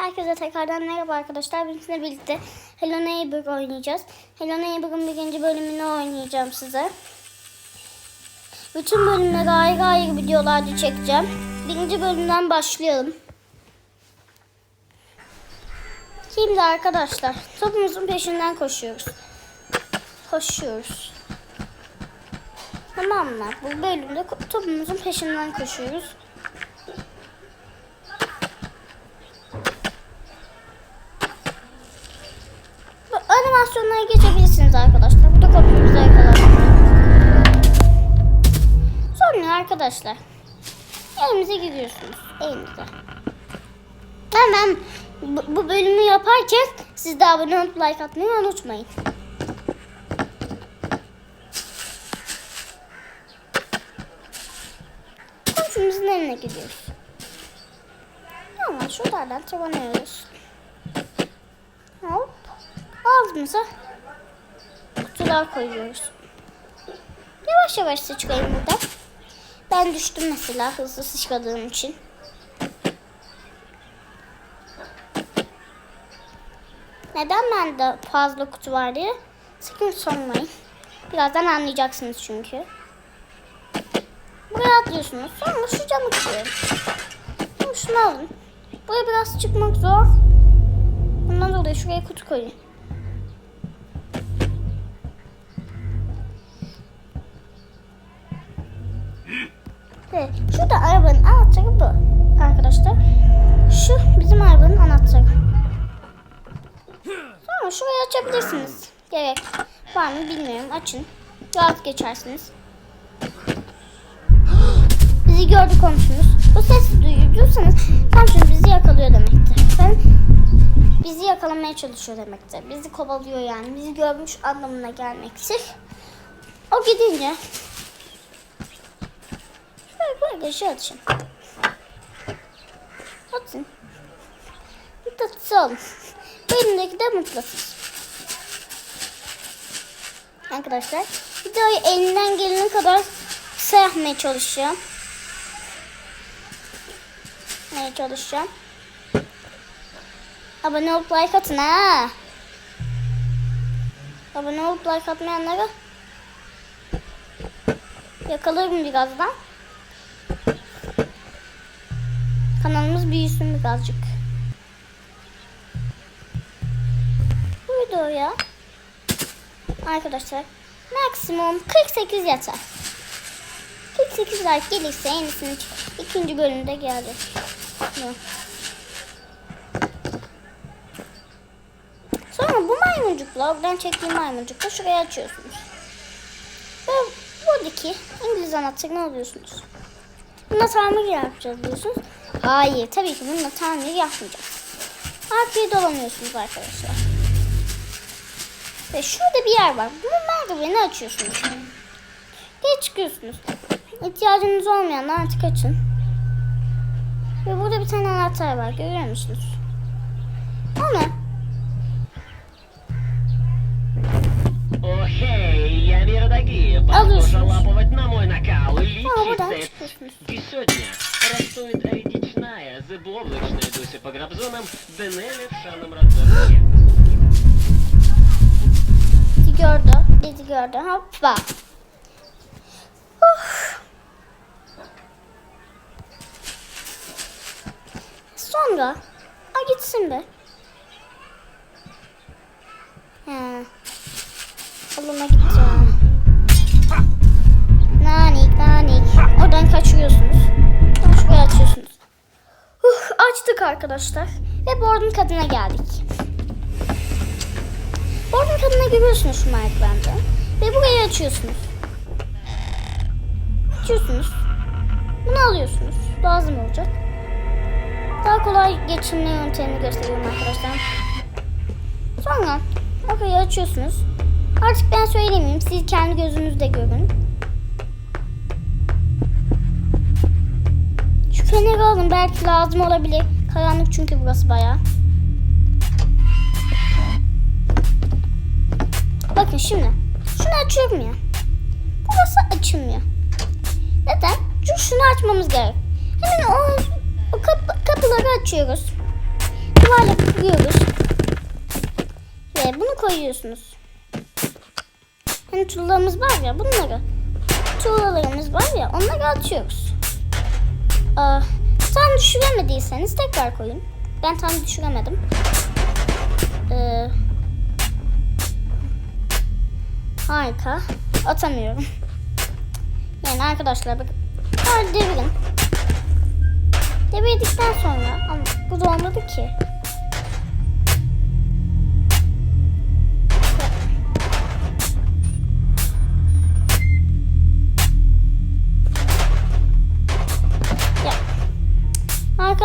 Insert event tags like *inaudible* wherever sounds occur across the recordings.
Herkese tekrardan merhaba arkadaşlar. Bugün sizinle birlikte Hello Neighbor oynayacağız. Hello Neighbor'ın birinci bölümünü oynayacağım size. Bütün bölümleri ayrı ayrı videolarda çekeceğim. Birinci bölümden başlayalım. Şimdi arkadaşlar topumuzun peşinden koşuyoruz. Koşuyoruz. Tamam mı? Bu bölümde topumuzun peşinden koşuyoruz. Bu animasyonlara geçebilirsiniz arkadaşlar. Burada kopyamızı yakalayalım. Sonra arkadaşlar elimize gidiyorsunuz. Elimize. Hemen bu, bölümü yaparken siz de abone olup like atmayı unutmayın. Komşumuzun evine gidiyoruz. Ama şuralardan tırmanıyoruz. Hop. Ağzımıza kutular koyuyoruz. Yavaş yavaş sıçrayın burada. Ben düştüm mesela hızlı sıçradığım için. Neden bende fazla kutu var diye sakın sormayın. Birazdan anlayacaksınız çünkü. Buraya atlıyorsunuz. Sonra şu camı kırıyorum. Şunu alın. Buraya biraz çıkmak zor. Bundan dolayı şuraya kutu koyun. Evet, şurada arabanın anahtarı bu arkadaşlar. Şu bizim arabanın anahtarı. Sonra şurayı açabilirsiniz. Gerek var mı bilmiyorum. Açın. Rahat geçersiniz. Bizi gördü komşumuz. Bu sesi duyuyorsanız komşumuz bizi yakalıyor demektir. Ben bizi yakalamaya çalışıyor demektir. Bizi kovalıyor yani. Bizi görmüş anlamına gelmektir. O gidince böyle böyle şey atın. Atın. Mutlatısı olun. Benimdeki de mutlasız. Arkadaşlar videoyu elinden gelene kadar kısa yapmaya çalışacağım. Yapmaya çalışacağım. Abone olup like atın ha. Abone olup like atmayanlara yakalarım birazdan. Kanalımız büyüsün birazcık. Bu videoya arkadaşlar maksimum 48 yeter. 48 like gelirse yenisinin ikinci bölümde gelecek. Sonra bu maymuncukla, oradan çektiğim maymuncukla şuraya açıyorsunuz. Ve buradaki İngiliz anahtarını alıyorsunuz. Bunda tamir yapacağız diyorsunuz. Hayır tabii ki bununla tamir yapmayacağız. Arkaya dolanıyorsunuz arkadaşlar. Ve şurada bir yer var. Bunun merdiveni açıyorsunuz. Ve çıkıyorsunuz. İhtiyacınız olmayanlar artık açın. Ve burada bir tane anahtar var. Görüyor musunuz? Onu. О, burada çıkıyorsunuz. Вера Дагиев. Алло, Похоже слушай. лапывать на мой накал. А, вот так, Лечится. слушай. И сегодня растует речная, заблоблачная Дуся по гробзонам, Денеля в шаном раздорге. bizi gördü. Bizi gördü. Hoppa. Uf. Sonra a gitsin be. He. Koluma gitti. Nanik nanik. Oradan kaçıyorsunuz. Şuraya açıyorsunuz. Uh, açtık arkadaşlar. Ve board'un kadına geldik. Board'un kadına giriyorsunuz şu merdivenden. Ve burayı açıyorsunuz. Açıyorsunuz. Bunu alıyorsunuz. Lazım olacak. Daha kolay geçinme yöntemini gösteriyorum arkadaşlar. Sonra orayı açıyorsunuz. Artık ben söylemeyeyim. Siz kendi gözünüzle görün. Şu feneri alın. Belki lazım olabilir. Karanlık çünkü burası bayağı. Bakın şimdi. Şunu açıyorum ya. Burası açılmıyor. Neden? Çünkü şunu açmamız gerek. Hemen o, o kapı- kapıları açıyoruz. yuvarlıyoruz. Ve bunu koyuyorsunuz. Hani tuğlalarımız var ya bunları. Tuğlalarımız var ya onları atıyoruz. Aa, tam düşüremediyseniz tekrar koyun. Ben tam düşüremedim. Ee, harika. Atamıyorum. Yani arkadaşlar bakın. Hadi devirin. Devirdikten sonra ama bu da olmadı ki.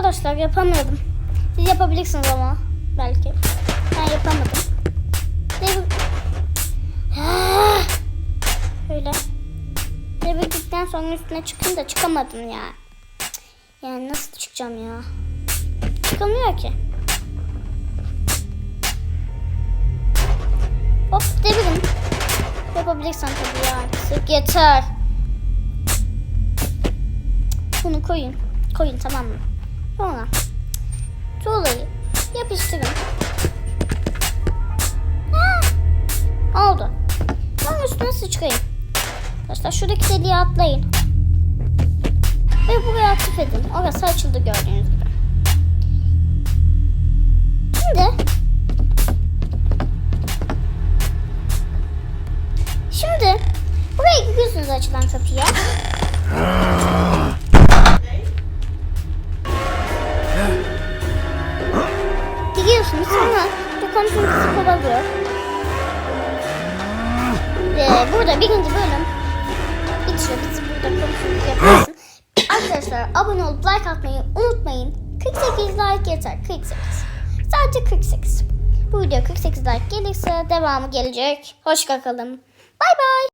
Arkadaşlar yapamıyordum. Siz yapabilirsiniz ama belki. Ben yapamadım. Devir... Ah! Öyle. Devirdikten sonra üstüne çıkın da çıkamadım ya. Yani nasıl çıkacağım ya? Çıkamıyor ki. Hop devirin. Yapabilirsen tabii ya artık. Yeter. Bunu koyun. Koyun tamam mı? Sonra tuğlayı yapıştırın. Ha! Oldu. Sonra üstüne sıçrayın. Arkadaşlar şuradaki deliğe atlayın. Ve buraya aktif edin. Orası açıldı gördüğünüz gibi. Şimdi Şimdi buraya gidiyorsunuz açılan kapıya. Burada birinci bölüm bitiyor. Biz burada komşuluk yaparsın. *gasps* Arkadaşlar abone olup like atmayı unutmayın. 48 like yeter. 48. Sadece 48. Bu video 48 like gelirse devamı gelecek. Hoşça kalın. Bay bay.